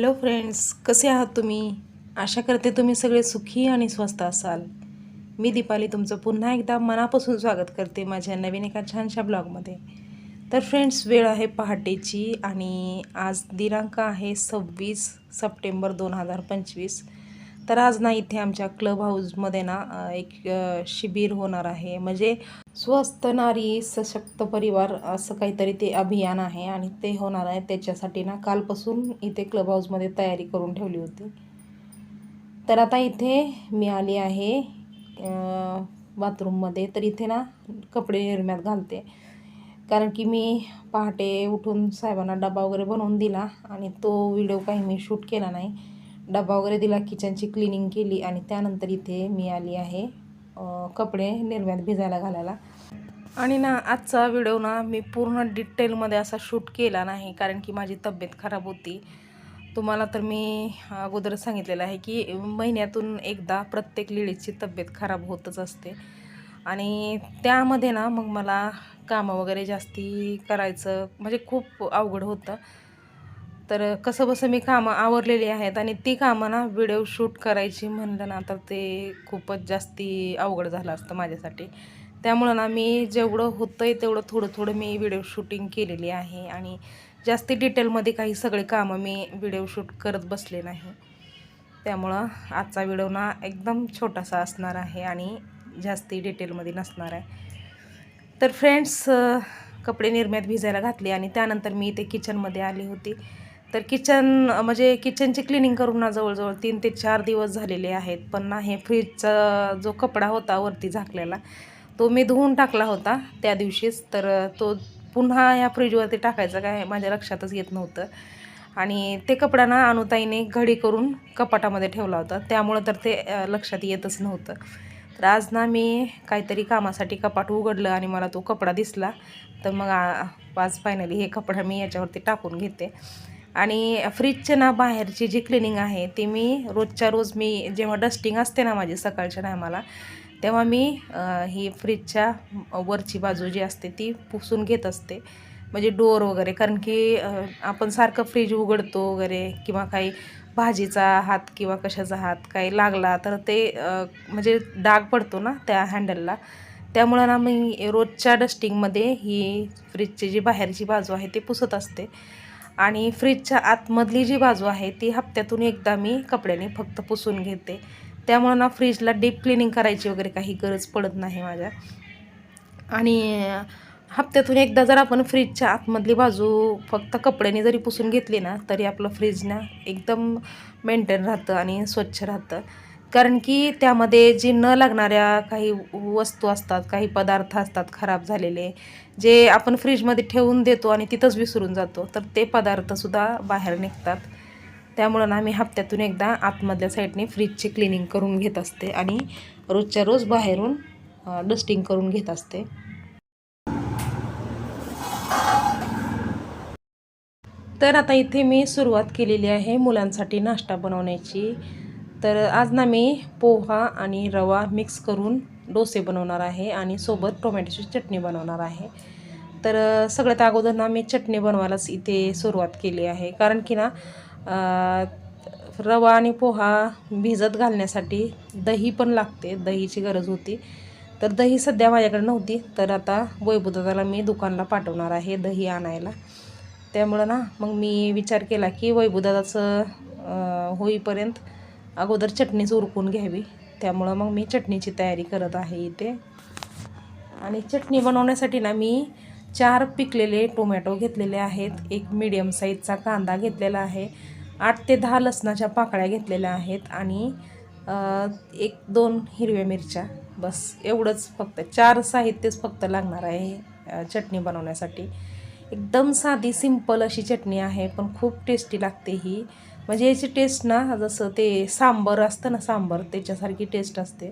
Hello friends कसे आहात तुम्ही? आशा करते तुम्ही सगळे सुखी आणि स्वस्त असाल. मी दीपाली तुमचं पुन्हा एकदा मनापासून स्वागत करते माझ्या नवीन एका छानशा ब्लॉगमध्ये. तर फ्रेंड्स वेळ आहे पहाटेची आणि आज दिनांक आहे सव्वीस सप्टेंबर दोन हजार पंचवीस. तर आज ना इथे आमच्या क्लब हाऊसमध्ये ना एक शिबिर होणार आहे. म्हणजे स्वस्त नारी सशक्त परिवार असं काहीतरी ते अभियान आहे आणि ते होणार आहे. त्याच्यासाठी ना कालपासून इथे क्लब हाऊसमध्ये तयारी करून ठेवली होती. तर आता इथे मी आली आहे बाथरूममध्ये तर इथे ना कपडे निर्म्यात घालते. कारण की मी पहाटे उठून साहेबांना डबा वगैरे बनवून दिला आणि तो व्हिडिओ काही मी शूट केला नाही. डबा वगैरे दिला किचनची क्लिनिंग केली आणि त्यानंतर इथे मी आली आहे कपडे निर्म्यात भिजायला घालायला. आणि ना आजचा व्हिडिओ ना मी पूर्ण डिटेलमध्ये असा शूट केला नाही कारण की माझी तब्येत खराब होती. तुम्हाला तर मी अगोदर सांगितलेलं आहे की महिन्यातून एकदा प्रत्येक लेडीजची तब्येत खराब होतच असते. आणि त्यामध्ये ना मग मला कामं वगैरे जास्ती करायचं म्हणजे खूप अवघड होतं. तर कसं बसं मी कामं आवरलेली आहेत आणि ती कामं ना व्हिडिओ शूट करायची म्हणलं ना तर ते खूपच जास्ती अवघड झालं असतं माझ्यासाठी. त्यामुळं ना मी जेवढं होतं आहे तेवढं थोडं थोडं मी व्हिडिओ शूटिंग केलेली आहे आणि जास्ती डिटेलमध्ये काही सगळे कामं मी व्हिडिओ शूट करत बसले नाही. त्यामुळं आजचा व्हिडिओ ना एकदम छोटासा असणार आहे आणि जास्ती डिटेलमध्ये नसणार आहे. तर फ्रेंड्स कपडे निर्म्यात भिजायला घातले आणि त्यानंतर मी इथे किचनमध्ये आली होती. तर किचन म्हणजे किचनची क्लिनिंग करून ना जवळजवळ तीन ते चार दिवस झालेले आहेत. पण ना हे फ्रीजचा जो कपडा होता वरती झाकलेला तो मी धुवून टाकला होता त्या दिवशीच. तर तो पुन्हा या फ्रीजवरती टाकायचं काय माझ्या लक्षातच येत नव्हतं. आणि ते कपडा ना अनुताईने घडी करून कपाटामध्ये ठेवला होता. त्यामुळं तर ते लक्षात येतच नव्हतं. तर आज ना मी काहीतरी कामासाठी कपाट उघडलं आणि मला तो कपडा दिसला. तर मग आज फायनली हे कपडा मी याच्यावरती टाकून घेते. आणि फ्रीजचे ना बाहेरची जी क्लिनिंग आहे ती मी रोजच्या रोज मी जेव्हा डस्टिंग असते ना माझी सकाळच्या टायमाला तेव्हा मी ही फ्रीजच्या वरची बाजू जी असते ती पुसून घेत असते. म्हणजे डोअर वगैरे कारण की आपण सारखं फ्रीज उघडतो वगैरे किंवा काही भाजीचा हात किंवा कशाचा हात काही लागला तर ते म्हणजे डाग पडतो ना त्या हँडलला त्यामुळं ना मी रोजच्या डस्टिंगमध्ये ही फ्रीजची जी बाहेरची बाजू आहे ती पुसत असते. आणि फ्रीजच्या आतमधली जी बाजू आहे ती हप्त्यातून एकदा मी कपड्याने फक्त पुसून घेते. त्यामुळं ना फ्रीजला डीप क्लिनिंग करायची वगैरे काही गरज पडत नाही माझ्या. आणि हप्त्यातून एकदा जर आपण फ्रीजच्या आतमधली बाजू फक्त कपड्याने जरी पुसून घेतली ना तरी आपलं फ्रीज ना एकदम मेंटेन राहतं आणि स्वच्छ राहतं. कारण की त्यामध्ये जी न लागणाऱ्या काही वस्तू असतात काही पदार्थ असतात खराब झालेले जे आपण फ्रीजमध्ये ठेवून देतो आणि तिथंच विसरून जातो तर ते पदार्थसुद्धा बाहेर निघतात. त्यामुळं ना मी हप्त्यातून एकदा आतमधल्या साईडने फ्रीजची क्लिनिंग करून घेत असते आणि रोजच्या रोज बाहेरून डस्टिंग करून घेत असते. तर आता इथे मी सुरुवात केलेली आहे मुलांसाठी नाश्ता बनवण्याची. तर आज ना मी पोहा आणि रवा मिक्स करून डोसे बनवणार आहे आणि सोबत टोमॅटोची चटणी बनवणार आहे. तर सगळ्यात अगोदर ना मी चटणी बनवायलाच इथे सुरुवात केली आहे. कारण की ना रवा आणि पोहा भिजत घालण्यासाठी दही पण लागते दहीची गरज होती. तर दही सध्या माझ्याकडे नव्हती तर आता वैभवदादाला मी दुकानला पाठवणार आहे दही आणायला. त्यामुळं ना मग मी विचार केला की वैभवदादाचं होईपर्यंत अगोदर चटणीच उरकून घ्यावी. त्यामुळं मग मी चटणीची तयारी करत आहे इथे. आणि चटणी बनवण्यासाठी ना मी चार पिकलेले टोमॅटो घेतलेले आहेत. एक मीडियम साईजचा कांदा घेतलेला आहे. आठ ते दहा लसणाच्या पाकळ्या घेतलेल्या आहेत. आणि एक दोन हिरव्या मिरच्या. बस एवढंच फक्त. चार साहित्यच फक्त लागणार आहे चटणी बनवण्यासाठी. एकदम साधी सिंपल अशी चटणी आहे पण खूप टेस्टी लागते ही. म्हणजे याची टेस्ट ना जसं ते सांबर असतं ना सांबर त्याच्यासारखी टेस्ट असते.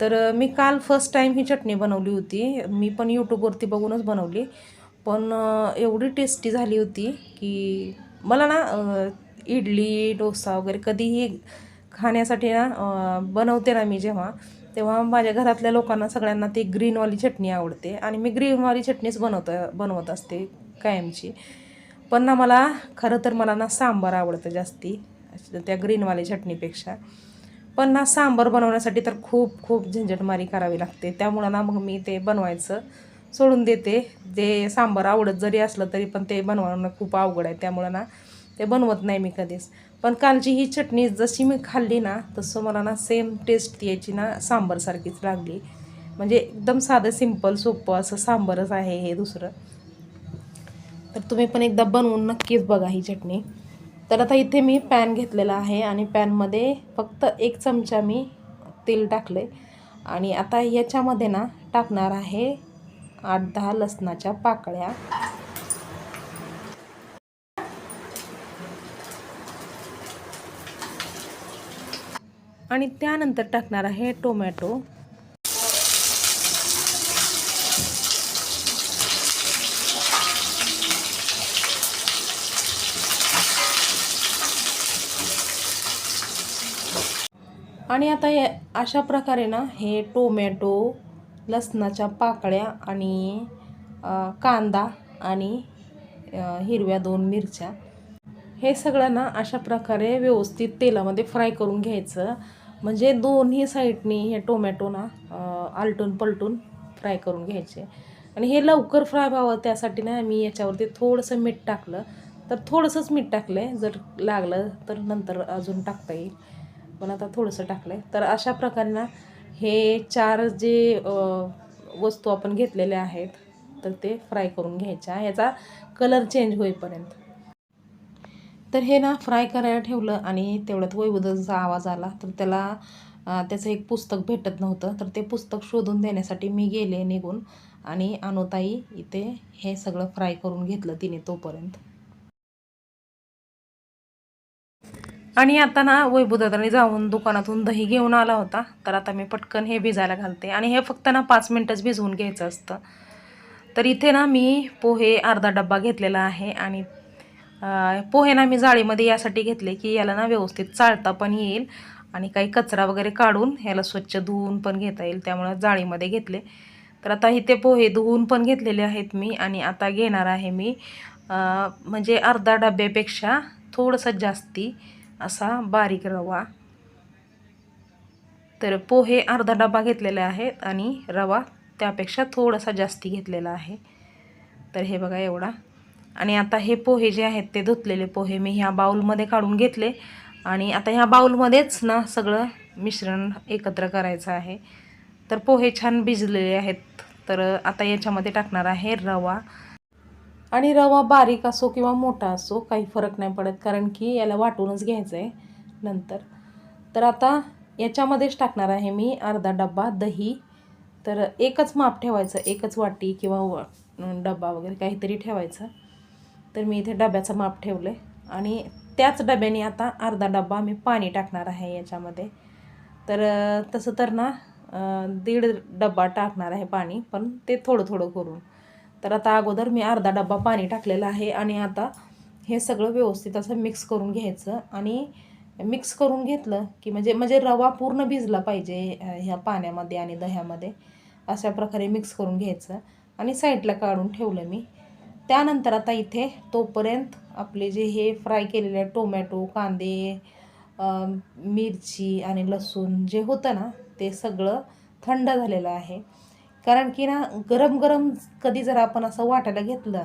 तर मी काल फर्स्ट टाईम ही चटणी बनवली होती. मी पण यूट्यूबवरती बघूनच बनवली. पण एवढी टेस्टी झाली होती की मला ना इडली डोसा वगैरे कधीही खाण्यासाठी ना बनवते ना मी जेव्हा तेव्हा माझ्या घरातल्या लोकांना सगळ्यांना ती ग्रीनवाली चटणी आवडते. आणि मी ग्रीनवाली चटणीच बनवत बनवत असते कायमची. पण ना मला खरं तर मला ना सांबार आवडतं जास्ती त्या ग्रीनवाली चटणीपेक्षा. पण ना सांबार बनवण्यासाठी तर खूप खूप झंझटमारी करावी लागते. त्यामुळं ना मग मी ते बनवायचं सोडून देते. जे सांबार आवडत जरी असलं तरी पण ते बनवणं खूप अवघड आहे. त्यामुळं ना ते बनवत नाही मी कधीच. पण कालची ही चटणी जशी मी खाल्ली ना तसं मला ना सेम टेस्ट याची ना सांबारसारखीच लागली. म्हणजे एकदम साधं सिंपल सोपं असं सांबारच आहे हे दुसरं. तर तुम्ही पण एकदा बनवून नक्कीच बघा ही चटणी. तर आता इथे मी पॅन घेतलेला आहे आणि पॅनमध्ये फक्त एक चमचा मी तेल टाकलं आणि आता याच्यामध्ये ना टाकणार आहे आठ दहा लसणाच्या पाकळ्या. आणि त्यानंतर टाकणार आहे टोमॅटो. आणि आता या अशा प्रकारे ना हे टोमॅटो लसणाच्या पाकळ्या आणि कांदा आणि हिरव्या दोन मिरच्या हे सगळं ना अशा प्रकारे व्यवस्थित तेलामध्ये फ्राय करून घ्यायचं. म्हणजे दोन्ही साईडनी हे टोमॅटो ना आलटून पलटून फ्राय करून घ्यायचे. आणि हे लवकर फ्राय व्हावं त्यासाठी ना मी याच्यावरती थोडंसं मीठ टाकलं. तर थोडंसंच मीठ टाकलं आहे जर लागलं तर नंतर अजून टाकता येईल. पण आता थोडंसं टाकलं आहे तर अशा प्रकारे हे चार जे वस्तू आपण घेतलेल्या आहेत तर ते फ्राय करून घ्यायच्या. याचा कलर चेंज होईपर्यंत. तर हे ना फ्राय करायला ठेवलं आणि तेवढ्यात वैबुदाचा आवाज आला. तर त्याला त्याचं एक पुस्तक भेटत नव्हतं. तर ते पुस्तक शोधून देण्यासाठी मी गेले निघून आणि अनुताई इथे हे सगळं फ्राय करून घेतलं तिने तोपर्यंत. आणि आता ना वैभवदादाने जाऊन दुकानातून दही घेऊन आला होता. तर आता मी पटकन हे भिजायला घालते. आणि हे फक्त ना पाच मिनटंच भिजवून घ्यायचं असतं. तर इथे ना मी पोहे अर्धा डब्बा घेतलेला आहे. आणि पोहे ना मी जाळीमध्ये यासाठी घेतले की याला ना व्यवस्थित चाळता पण येईल. आणि काही कचरा वगैरे काढून याला स्वच्छ धुवून पण घेता येईल. त्यामुळं जाळीमध्ये घेतले. तर आता इथे पोहे धुवून पण घेतलेले आहेत मी. आणि आता घेणार आहे मी म्हणजे अर्धा डब्यापेक्षा थोडंसं जास्ती असा बारीक रवा. तर पोहे अर्धा डबा घेतलेले आहेत आणि रवा त्यापेक्षा थोडासा जास्ती घेतलेला आहे. तर हे बघा एवढा. आणि आता हे पोहे जे आहेत ते धुतलेले पोहे मी ह्या बाऊलमध्ये काढून घेतले. आणि आता ह्या बाऊलमध्येच ना सगळं मिश्रण एकत्र करायचं आहे. तर पोहे छान भिजलेले आहेत. तर आता याच्यामध्ये टाकणार आहे रवा. आणि रवा बारीक असो किंवा मोठा असो काही फरक नाही पडत कारण की याला वाटूनच घ्यायचं आहे नंतर. तर आता याच्यामध्येच टाकणार आहे मी अर्धा डब्बा दही. तर एकच माप ठेवायचं एकच वाटी किंवा व- डब्बा वगैरे काहीतरी ठेवायचं. तर मी इथे डब्याचं माप ठेवलं आहे आणि त्याच डब्याने आता अर्धा डब्बा मी पाणी टाकणार आहे याच्यामध्ये. तर तसं तर ना दीड डब्बा टाकणार आहे पाणी पण ते थोडं थोडं करून. तर आता अगोदर मी अर्धा डब्बा पाणी टाकलेलं आहे आणि आता हे सगळं व्यवस्थित असं मिक्स करून घ्यायचं. आणि मिक्स करून घेतलं की म्हणजे म्हणजे रवा पूर्ण भिजला पाहिजे ह्या पाण्यामध्ये आणि दह्यामध्ये. अशा प्रकारे मिक्स करून घ्यायचं आणि साईडला काढून ठेवलं मी. त्यानंतर आता इथे तोपर्यंत आपले जे हे फ्राय केलेले टोमॅटो कांदे मिरची आणि लसूण जे होतं ना ते सगळं थंड झालेलं आहे. कारण की ना गरम गरम कधी जर आपण असं वाटायला घेतलं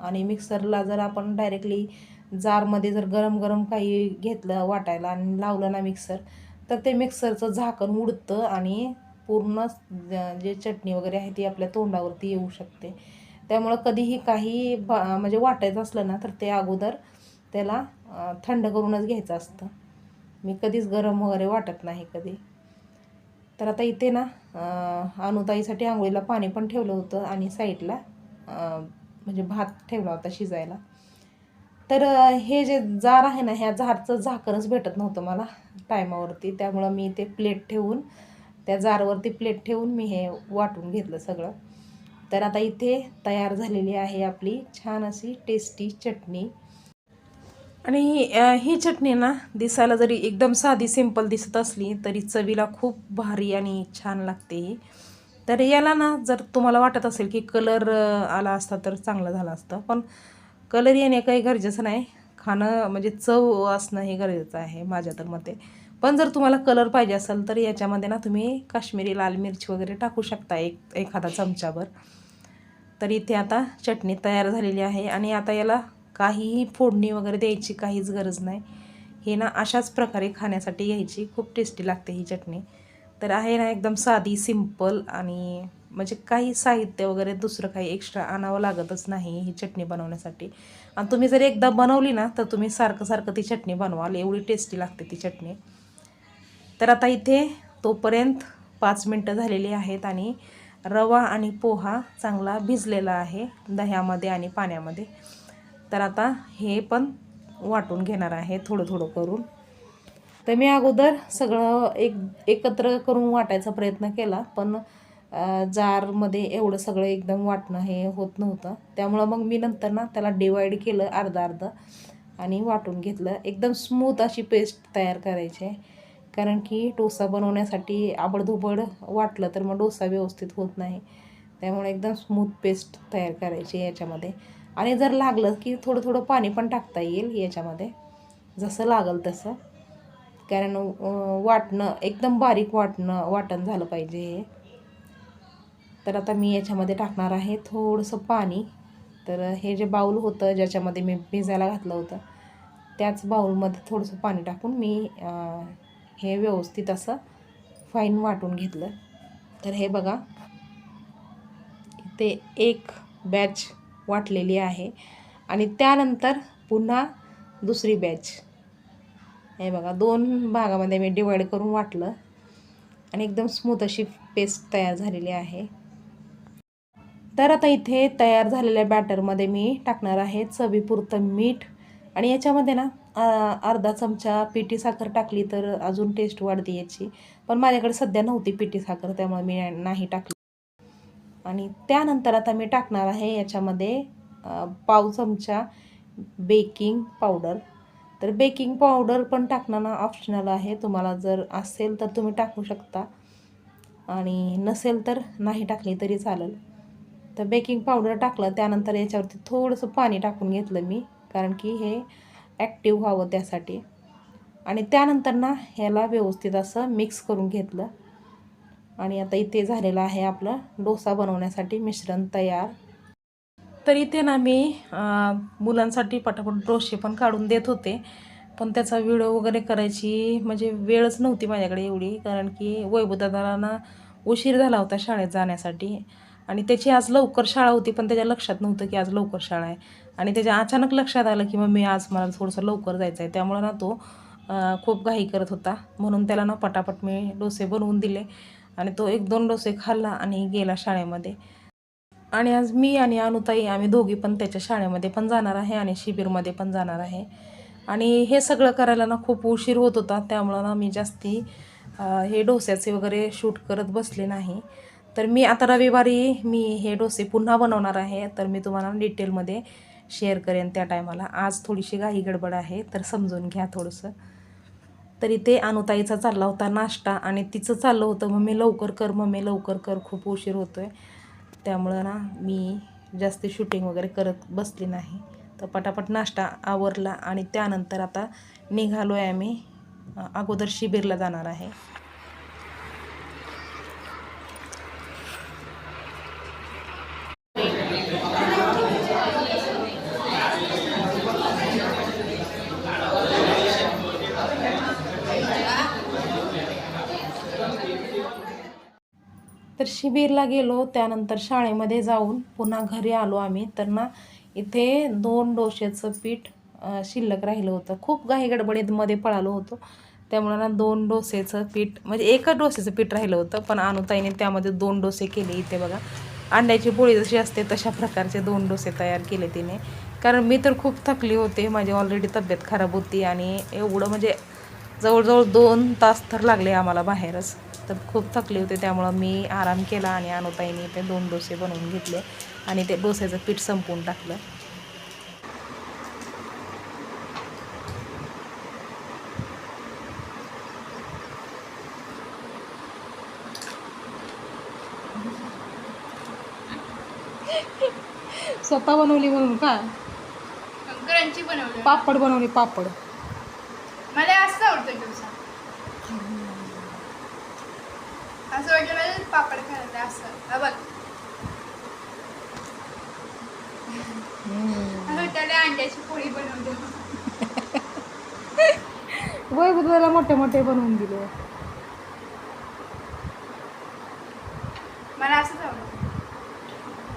आणि मिक्सरला जर आपण डायरेक्टली जारमध्ये जर गरम गरम काही घेतलं वाटायला आणि लावलं ना मिक्सर तर ते मिक्सरचं झाकण उडतं आणि पूर्ण जे चटणी वगैरे आहे ती आपल्या तोंडावरती येऊ शकते. त्यामुळं कधीही काही बा म्हणजे वाटायचं असलं ना तर ते अगोदर त्याला थंड करूनच घ्यायचं असतं. मी कधीच गरम वगैरे वाटत नाही कधी. तर आता इथे ना अनुताईसाठी आंघोळीला पाणी पण ठेवलं होतं आणि साईडला म्हणजे भात ठेवला होता शिजायला. तर हे जे जार आहे ना ह्या जारचं झाकणच भेटत नव्हतं मला टायमावरती. त्यामुळं मी ते प्लेट ठेवून त्या जारवरती प्लेट ठेवून मी हे वाटून घेतलं सगळं. तर आता इथे तयार झालेली आहे आपली छान अशी टेस्टी चटणी. आणि ही चटणी ना दिसायला जरी एकदम साधी सिंपल दिसत असली तरी चवीला खूप भारी आणि छान लागते ही. तर याला ना जर तुम्हाला वाटत असेल की कलर आला असता तर चांगलं झालं असतं. पण कलर येणे काही गरजेचं नाही. खाणं म्हणजे चव असणं हे गरजेचं आहे माझ्या तर मते. पण जर तुम्हाला कलर पाहिजे असेल तर याच्यामध्ये ना तुम्ही काश्मीरी लाल मिरची वगैरे टाकू शकता एक एखादा चमचाभर. तर इथे आता चटणी तयार झालेली आहे आणि आता याला काहीही फोडणी वगैरे द्यायची काहीच गरज नाही. हे ना अशाच प्रकारे खाण्यासाठी घ्यायची. खूप टेस्टी लागते ही चटणी. तर आहे ना एकदम साधी सिंपल आणि म्हणजे काही साहित्य वगैरे दुसरं काही एक्स्ट्रा आणावं लागतच नाही ही चटणी बनवण्यासाठी. आणि तुम्ही जर एकदा बनवली ना तर तुम्ही सारखं सारखं ती चटणी बनवाल. एवढी टेस्टी लागते ती चटणी. तर आता इथे तोपर्यंत पाच मिनटं झालेली आहेत आणि रवा आणि पोहा चांगला भिजलेला आहे दह्यामध्ये आणि पाण्यामध्ये. तर आता हे पण वाटून घेणार आहे थोडं थोडं करून. तर मी अगोदर सगळं एक एकत्र करून वाटायचा प्रयत्न केला पण जारमध्ये एवढं सगळं एकदम वाटणं हे होत नव्हतं. त्यामुळं मग मी नंतर ना त्याला डिवाईड केलं अर्धा अर्धा आणि वाटून घेतलं. एकदम स्मूथ अशी पेस्ट तयार करायची आहे. कारण की डोसा बनवण्यासाठी आबडधुबड वाटलं तर मग डोसा व्यवस्थित होत नाही. त्यामुळे एकदम स्मूथ पेस्ट तयार करायची याच्यामध्ये. आणि जर लागलं की थोडं थोडं पाणी पण टाकता येईल याच्यामध्ये जसं लागल तसं. कारण वाटणं एकदम बारीक वाटणं वाटण झालं पाहिजे हे. तर आता मी याच्यामध्ये टाकणार आहे थोडंसं पाणी. तर हे जे बाऊल होतं ज्याच्यामध्ये मी भिजायला घातलं होतं त्याच बाऊलमध्ये थोडंसं पाणी टाकून मी हे व्यवस्थित असं फाईन वाटून घेतलं. तर हे बघा ते एक बॅच वाटलेली आहे. आणि त्यानंतर पुन्हा दुसरी बॅच हे बघा दोन भागामध्ये मी डिवाईड करून वाटलं. आणि एकदम स्मूथ अशी पेस्ट तयार झालेली आहे. तर आता इथे तयार झालेल्या बॅटरमध्ये मी टाकणार आहे चवीपुरतं मीठ. आणि याच्यामध्ये ना अर्धा चमचा पिठी साखर टाकली तर अजून टेस्ट वाढते याची. पण माझ्याकडे सध्या नव्हती पिठी साखर त्यामुळे मी नाही टाकली. आणि त्यानंतर आता मी टाकणार आहे याच्यामध्ये पाव चमचा बेकिंग पावडर. तर बेकिंग पावडर पण टाकणं ना ऑप्शनल आहे. तुम्हाला जर असेल तर तुम्ही टाकू शकता. आणि नसेल तर नाही टाकली तरी चालेल. तर बेकिंग पावडर टाकलं त्यानंतर याच्यावरती थोडंसं पाणी टाकून घेतलं मी कारण की हे ॲक्टिव्ह व्हावं त्यासाठी. आणि त्यानंतर ना ह्याला व्यवस्थित असं मिक्स करून घेतलं. आणि आता इथे झालेलं आहे आपलं डोसा बनवण्यासाठी मिश्रण तयार. तर इथे ना मी मुलांसाठी पटापट डोसे पण काढून देत होते. पण त्याचा व्हिडिओ वगैरे करायची म्हणजे वेळच नव्हती माझ्याकडे एवढी कारण की वैभवदादाला उशीर झाला होता शाळेत जाण्यासाठी. आणि त्याची आज लवकर शाळा होती पण त्याच्या लक्षात नव्हतं की आज लवकर शाळा आहे. आणि त्याच्या अचानक लक्षात आलं की मग मी आज मला थोडंसं लवकर जायचं आहे त्यामुळं ना तो खूप घाई करत होता. म्हणून त्याला ना पटापट मी डोसे बनवून दिले. आणि तो एक दोन डोसे खाल्ला आणि गेला शाळेमध्ये. आणि आज मी आणि अनुताई आम्ही दोघी पण त्याच्या शाळेमध्ये पण जाणार आहे आणि शिबिरमध्ये पण जाणार आहे. आणि हे सगळं करायला ना खूप उशीर होत होता त्यामुळं ना मी जास्ती हे डोस्याचे वगैरे शूट करत बसले नाही. तर मी आता रविवारी मी हे डोसे पुन्हा बनवणार आहे तर मी तुम्हाला डिटेलमध्ये शेअर करेन त्या टायमाला. आज थोडीशी घाई गडबड आहे तर समजून घ्या थोडंसं. तरी ते अनुताईचा चालला होता नाश्ता आणि तिचं चाललं होतं मम्मी लवकर कर मम्मी लवकर कर. खूप उशीर होतो आहे त्यामुळं ना मी जास्त शूटिंग वगैरे करत बसली नाही. तर पटापट नाश्ता आवरला आणि त्यानंतर आता निघालो आहे आम्ही अगोदर शिबिरला जाणार आहे तर शिबिरला गेलो त्यानंतर शाळेमध्ये जाऊन पुन्हा घरी आलो आम्ही. तर ना इथे दोन डोसेचं पीठ शिल्लक राहिलं होतं. खूप घाई गडबडीमध्ये पळालो होतो. त्यामुळे ना दोन डोसेचं पीठ म्हणजे एकच डोसेचं पीठ राहिलं होतं पण अनुताईने त्यामध्ये दोन डोसे केले इथे बघा. अंड्याची पोळी जशी असते तशा प्रकारचे दोन डोसे तयार केले तिने. कारण मी तर खूप थकली होते माझी ऑलरेडी तब्येत खराब होती आणि एवढं म्हणजे जवळजवळ दोन तास तर लागले आम्हाला बाहेरच. तर खूप थकले होते त्यामुळं मी आराम केला आणि अनुताईने ते दोन डोसे बनवून घेतले आणि ते डोस्याचं पीठ संपवून टाकलं. स्वतः बनवली म्हणून का? क्रंची बनवलं. पापड बनवले पापड मला असं आवडतं डोसा असं वाटलं मला पापड खायचं असं. बघ. असं वाटलं अंड्याची पोळी बनवली वय त्याला मोठे मोठे बनवून दिले. मला असंच आवडतं.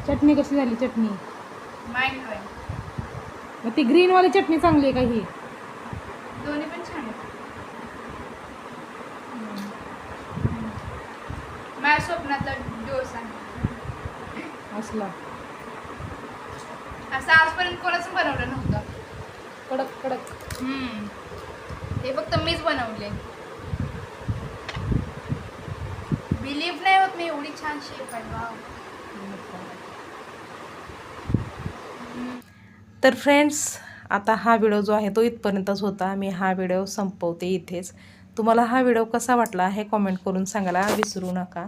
चटणी कशी झाली चटणी? माइंड मग ती ग्रीनवाली चटणी चांगली आहे का ही? दोन्ही पण छान आहेत. माझ्या स्वप्नातला असला. असं आजपर्यंत कोणाच बनवलं नव्हतं. कडक कडक. हे फक्त मीच बनवले. बिलीव्ह नाही होत मी एवढी छान शेप आहे वाव तर फ्रेंड्स आता हा व्हिडिओ जो आहे तो इथपर्यंतच होता. मी हा व्हिडिओ संपवते इथेच. तुम्हाला हा व्हिडिओ कसा वाटला हे कॉमेंट करून सांगायला विसरू नका.